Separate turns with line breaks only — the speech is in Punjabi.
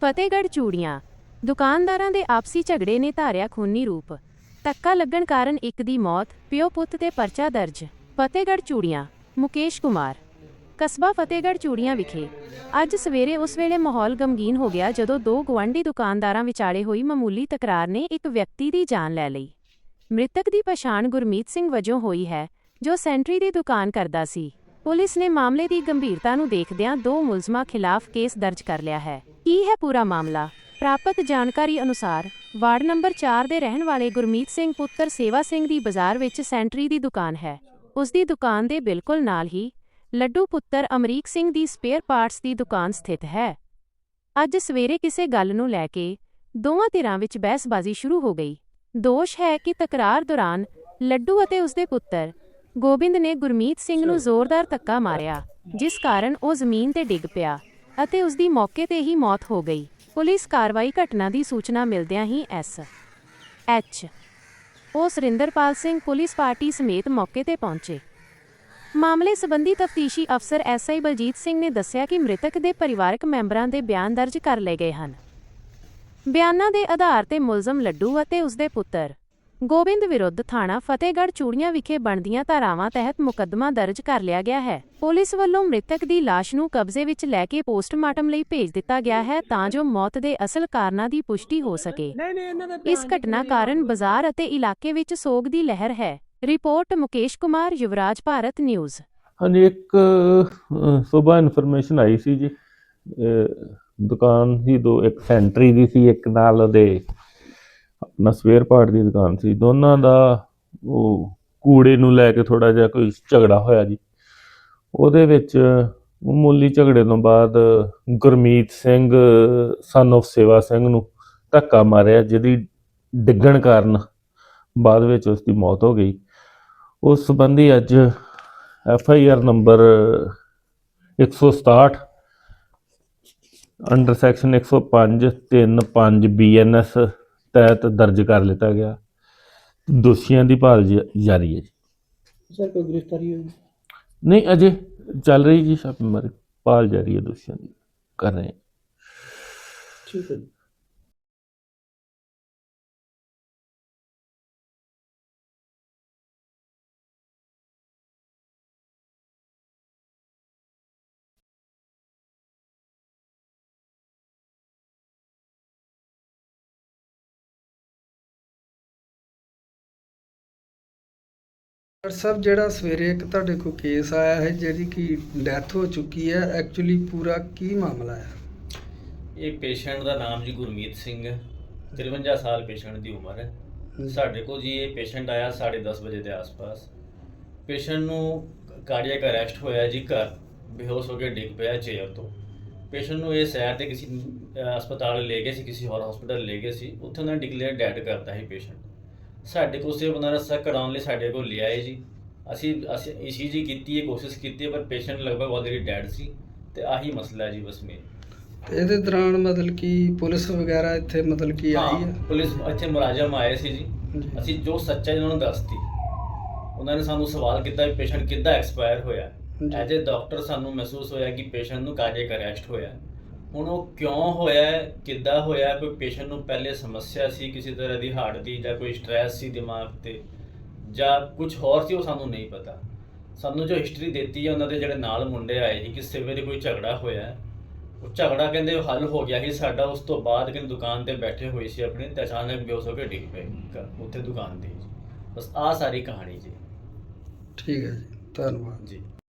ਫਤਿਹਗੜ੍ਹ ਚੂੜੀਆਂ। ਦੁਕਾਨਦਾਰਾਂ ਦੇ ਆਪਸੀ ਝਗੜੇ ਨੇ ਧਾਰਿਆ ਖੂਨੀ ਰੂਪ। ਧੱਕਾ ਲੱਗਣ ਕਾਰਨ ਇੱਕ ਦੀ ਮੌਤ, ਪਿਓ ਪੁੱਤ ਤੇ ਪਰਚਾ ਦਰਜ। ਫਤਿਹਗੜ੍ਹ ਚੂੜੀਆਂ, ਮੁਕੇਸ਼ ਕੁਮਾਰ। ਕਸਬਾ ਫਤਿਹਗੜ੍ਹ ਚੂੜੀਆਂ ਵਿਖੇ ਅੱਜ ਸਵੇਰੇ ਉਸ ਵੇਲੇ ਮਾਹੌਲ ਗਮਗੀਨ ਹੋ ਗਿਆ ਜਦੋਂ ਦੋ ਗੁਆਂਢੀ ਦੁਕਾਨਦਾਰਾਂ ਵਿਚਾਲੇ ਹੋਈ ਮਾਮੂਲੀ ਤਕਰਾਰ ਨੇ ਇੱਕ ਵਿਅਕਤੀ ਦੀ ਜਾਨ ਲੈ ਲਈ। ਮ੍ਰਿਤਕ ਦੀ ਪਛਾਣ ਗੁਰਮੀਤ ਸਿੰਘ ਵਜੋਂ ਹੋਈ ਹੈ, ਜੋ ਸੈਂਟਰੀ ਦੀ ਦੁਕਾਨ ਕਰਦਾ ਸੀ। ਪੁਲਿਸ ਨੇ ਮਾਮਲੇ ਦੀ ਗੰਭੀਰਤਾ ਨੂੰ ਦੇਖਦਿਆਂ ਦੋ ਮੁਲਜ਼ਮਾਂ ਖਿਲਾਫ ਕੇਸ ਦਰਜ ਕਰ ਲਿਆ ਹੈ। ਕੀ ਹੈ ਪੂਰਾ ਮਾਮਲਾ? ਪ੍ਰਾਪਤ ਜਾਣਕਾਰੀ ਅਨੁਸਾਰ ਵਾਰਡ ਨੰਬਰ 4 ਦੇ ਰਹਿਣ ਵਾਲੇ ਗੁਰਮੀਤ ਸਿੰਘ ਪੁੱਤਰ ਸੇਵਾ ਸਿੰਘ ਦੀ ਬਾਜ਼ਾਰ ਵਿੱਚ ਸੈਂਟਰੀ ਦੀ ਦੁਕਾਨ ਹੈ। ਉਸ ਦੀ ਦੁਕਾਨ ਦੇ ਬਿਲਕੁਲ ਨਾਲ ਹੀ ਲੱਡੂ ਪੁੱਤਰ ਅਮਰੀਕ ਸਿੰਘ ਦੀ ਸਪੇਅਰ ਪਾਰਟਸ ਦੀ ਦੁਕਾਨ ਸਥਿਤ ਹੈ। ਅੱਜ ਸਵੇਰੇ ਕਿਸੇ ਗੱਲ ਨੂੰ ਲੈ ਕੇ ਦੋਵਾਂ ਧਿਰਾਂ ਵਿੱਚ ਬਹਿਸਬਾਜ਼ੀ ਸ਼ੁਰੂ ਹੋ ਗਈ। ਦੋਸ਼ ਹੈ ਕਿ ਤਕਰਾਰ ਦੌਰਾਨ ਲੱਡੂ ਅਤੇ ਉਸਦੇ ਪੁੱਤਰ ਗੋਬਿੰਦ ਨੇ ਗੁਰਮੀਤ ਸਿੰਘ ਨੂੰ ਜ਼ੋਰਦਾਰ ਧੱਕਾ ਮਾਰਿਆ ਜਿਸ ਕਾਰਨ ਉਹ ਜ਼ਮੀਨ ਤੇ ਡਿੱਗ ਪਿਆ। ਅਤੇ ਉਸ ਦੀ ਮੌਕੇ ਤੇ ਹੀ ਮੌਤ ਹੋ ਗਈ। ਪੁਲਿਸ ਕਾਰਵਾਈ ਘਟਨਾ ਦੀ ਸੂਚਨਾ ਮਿਲਦਿਆਂ ਹੀ ਐਸ. ਐਚ. ਉਹ ਸੁਰਿੰਦਰਪਾਲ ਸਿੰਘ ਪੁਲਿਸ ਪਾਰਟੀ ਸਮੇਤ ਮੌਕੇ ਤੇ ਪਹੁੰਚੇ। ਮਾਮਲੇ ਸੰਬੰਧੀ ਤਫਤੀਸ਼ੀ ਅਫਸਰ ਐਸਆਈ ਬਲਜੀਤ ਸਿੰਘ ਨੇ ਦੱਸਿਆ ਕਿ ਮ੍ਰਿਤਕ ਦੇ ਪਰਿਵਾਰਕ ਮੈਂਬਰਾਂ ਦੇ ਬਿਆਨ ਦਰਜ ਕਰ ਲਏ ਗਏ ਹਨ। ਬਿਆਨਾਂ ਦੇ ਆਧਾਰ ਤੇ ਮੁਲਜ਼ਮ ਲੱਡੂ ਅਤੇ ਉਸਦੇ ਪੁੱਤਰ ਗੋਬਿੰਦ ਵਿਰੁੱਧ ਥਾਣਾ ਫਤਿਹਗੜ੍ਹ ਚੂੜੀਆਂ ਵਿਖੇ ਬਣਦੀਆਂ ਧਾਰਾਵਾਂ ਤਹਿਤ ਮੁਕੱਦਮਾ ਦਰਜ ਕਰ ਲਿਆ ਗਿਆ ਹੈ। ਪੁਲਿਸ ਵੱਲੋਂ ਮ੍ਰਿਤਕ ਦੀ ਲਾਸ਼ ਨੂੰ ਕਬਜ਼ੇ ਵਿੱਚ ਲੈ ਕੇ ਪੋਸਟਮਾਰਟਮ ਲਈ ਭੇਜ ਦਿੱਤਾ ਗਿਆ ਹੈ ਤਾਂ ਜੋ ਮੌਤ ਦੇ ਅਸਲ ਕਾਰਨਾਂ ਦੀ ਪੁਸ਼ਟੀ ਹੋ ਸਕੇ। ਇਸ ਘਟਨਾ ਕਾਰਨ ਬਾਜ਼ਾਰ ਅਤੇ ਇਲਾਕੇ ਵਿੱਚ ਸੋਗ ਦੀ ਲਹਿਰ ਹੈ। Report Mukesh Kumar Yuvraj Bharat news.
ਹਾਂਜੀ ਇੱਕ ਸਵੇਰ ਇਨਫੋਰਮੇਸ਼ਨ ਆਈ ਸੀ ਜੀ। ਦੁਕਾਨ ਸੀ ਦੋ ਇੱਕ ਸੈਂਟਰੀ ਦੀ ਸੀ ਇੱਕ ਨਾਲ ਉਹਦੇ ਆਪਣਾ ਸਵੇਅਰ ਪਾਰਟ ਦੀ ਦੁਕਾਨ ਸੀ। ਦੋਨਾਂ ਦਾ ਉਹ ਕੂੜੇ ਨੂੰ ਲੈ ਕੇ ਥੋੜਾ ਜਿਹਾ ਕੋਈ ਝਗੜਾ ਹੋਇਆ ਜੀ। ਉਹਦੇ ਵਿੱਚ ਮਾਮੂਲੀ ਝਗੜੇ ਤੋਂ ਬਾਅਦ ਗੁਰਮੀਤ ਸਿੰਘ ਸਨ of ਸੇਵਾ ਸਿੰਘ ਨੂੰ ਧੱਕਾ ਮਾਰਿਆ, ਜਿਹਦੀ ਡਿੱਗਣ ਕਾਰਨ ਬਾਅਦ ਵਿੱਚ ਉਸ ਦੀ ਮੌਤ ਹੋ ਗਈ। ਉਸ ਸੰਬੰਧੀ ਅੱਜ F I R number 167 under section 105 35 BNS ਤਹਿਤ ਦਰਜ ਕਰ ਲਿੱਤਾ ਗਿਆ। ਦੋਸ਼ੀਆਂ ਦੀ ਭਾਲ ਜ- ਜਾਰੀ ਹੈ ਜੀ।
ਸਰ ਕੋਈ ਗ੍ਰਿਫਤਾਰੀ ਹੋਈ?
ਨਹੀਂ ਅਜੇ ਚੱਲ ਰਹੀ ਜੀ ਛਾਪੇਮਾਰੀ ਭਾਲ ਜਾਰੀ ਹੈ ਦੋਸ਼ੀਆਂ ਦੀ। ਕਰ ਰਹੇ ਹਾਂ।
ਠੀਕ ਹੈ ਜੀ।
ਡਾਕਟਰ ਸਾਹਿਬ ਜਿਹੜਾ ਸਵੇਰੇ ਇੱਕ ਤੁਹਾਡੇ ਕੋਲ ਕੇਸ ਆਇਆ ਹੈ ਜਿਹੜੀ ਕਿ ਡੈਥ ਹੋ ਚੁੱਕੀ ਹੈ ਐਕਚੁਅਲੀ ਪੂਰਾ ਕੀ ਮਾਮਲਾ ਹੈ?
ਇਹ ਪੇਸ਼ੈਂਟ ਦਾ ਨਾਮ ਜੀ ਗੁਰਮੀਤ ਸਿੰਘ ਹੈ। 53 ਸਾਲ ਪੇਸ਼ੈਂਟ ਦੀ ਉਮਰ ਹੈ। ਸਾਡੇ ਕੋਲ ਜੀ ਇਹ ਪੇਸ਼ੈਂਟ ਆਇਆ 10:30 ਵਜੇ ਦੇ ਆਸ-ਪਾਸ। ਪੇਸ਼ੈਂਟ ਨੂੰ ਕਾਰਡੀਅਕ ਅਰੈਸਟ ਹੋਇਆ ਜੀ ਘਰ। ਬੇਹੋਸ਼ ਹੋ ਕੇ ਡਿੱਗ ਪਿਆ ਚੇਅਰ ਤੋਂ। ਪੇਸ਼ੈਂਟ ਨੂੰ ਇਹ ਸੈਰ ਤੇ ਕਿਸੇ ਹਸਪਤਾਲ ਲੈ ਗਏ ਸੀ ਕਿਸੇ ਹੋਰ ਹਸਪਤਾਲ ਲੈ ਗਏ ਸੀ। ਉੱਥੇ ਉਹਨਾਂ ਨੇ ਡਿਕਲੇਅਰ ਡੈਡ ਕਰਤਾ ਸੀ ਪੇਸ਼ੈਂਟ ਸਾਡੇ ਕੋਲ ਸੇ ਬੰਦਾ ਰਸਾ ਕਰਾਉਣ ਲਈ ਸਾਡੇ ਕੋਲ ਲਿਆਏ ਜੀ। ਅਸੀਂ ਅਸੀਂ ਈਸੀਜੀ ਕੀਤੀ ਹੈ ਕੋਸ਼ਿਸ਼ ਕੀਤੀ ਹੈ ਪਰ ਪੇਸ਼ੈਂਟ ਲਗਭਗ ਆਲਰੇਡੀ ਡੈਡ ਸੀ ਤੇ ਆਹੀ ਮਸਲਾ ਹੈ ਜੀ ਬਸ ਮੇਨ
ਤੇ ਇਹਦੇ ਦੌਰਾਨ ਮਤਲਬ ਕਿ ਪੁਲਿਸ ਵਗੈਰਾ ਇੱਥੇ ਮਤਲਬ ਕਿ ਆਈ
ਹਾਂ,
ਹੈ?
ਪੁਲਿਸ ਇੱਥੇ ਮੁਲਾਜ਼ਮ ਆਏ ਸੀ ਜੀ। ਅਸੀਂ ਜੋ ਸੱਚਾਈ ਉਹਨਾਂ ਨੂੰ ਦੱਸਤੀ। ਉਹਨਾਂ ਨੇ ਸਾਨੂੰ ਸਵਾਲ ਕੀਤਾ ਵੀ ਪੇਸ਼ੈਂਟ ਕਿੱਦਾਂ ਐਕਸਪਾਇਰ ਹੋਇਆ। ਐਜ਼ ਅ ਡਾਕਟਰ ਸਾਨੂੰ ਮਹਿਸੂਸ ਹੋਇਆ ਕਿ ਪੇਸ਼ੈਂਟ ਨੂੰ ਕਾਰਡੀਅਕ ਅਰੈਸਟ ਹੋਇਆ। ਹੁਣ ਉਹ ਕਿਉਂ ਹੋਇਆ ਕਿੱਦਾਂ ਹੋਇਆ? ਕੋਈ ਪੇਸ਼ੈਂਟ ਨੂੰ ਪਹਿਲੇ ਸਮੱਸਿਆ ਸੀ ਕਿਸੇ ਤਰ੍ਹਾਂ ਦੀ ਹਾਰਟ ਦੀ ਜਾਂ ਕੋਈ ਸਟ੍ਰੈਸ ਸੀ ਦਿਮਾਗ ਤੇ? ਜਾਂ ਕੁਝ ਹੋਰ ਸੀ ਉਹ ਸਾਨੂੰ ਨਹੀਂ ਪਤਾ। ਸਾਨੂੰ ਜੋ ਹਿਸਟਰੀ ਦਿੱਤੀ ਹੈ ਉਹਨਾਂ ਦੇ ਜਿਹੜੇ ਨਾਲ ਮੁੰਡੇ ਆਏ ਸੀ ਕਿ ਸਵੇਰੇ ਕੋਈ ਝਗੜਾ ਹੋਇਆ। ਉਹ ਝਗੜਾ ਕਹਿੰਦੇ ਹੱਲ ਹੋ ਗਿਆ ਸੀ ਸਾਡਾ ਉਸ ਤੋਂ ਬਾਅਦ ਕਿ ਦੁਕਾਨ ਤੇ ਬੈਠੇ ਹੋਏ ਸੀ ਆਪਣੀ ਤੇ ਅਚਾਨਕ ਬੇਹੋਸ਼ ਹੋ ਕੇ ਡਿੱਗ ਪਏ ਉੱਥੇ ਦੁਕਾਨ ਤੇ। ਬਸ ਆਹ ਸਾਰੀ ਕਹਾਣੀ ਜੀ।
ਠੀਕ ਹੈ ਜੀ ਧੰਨਵਾਦ।
ਜੀ।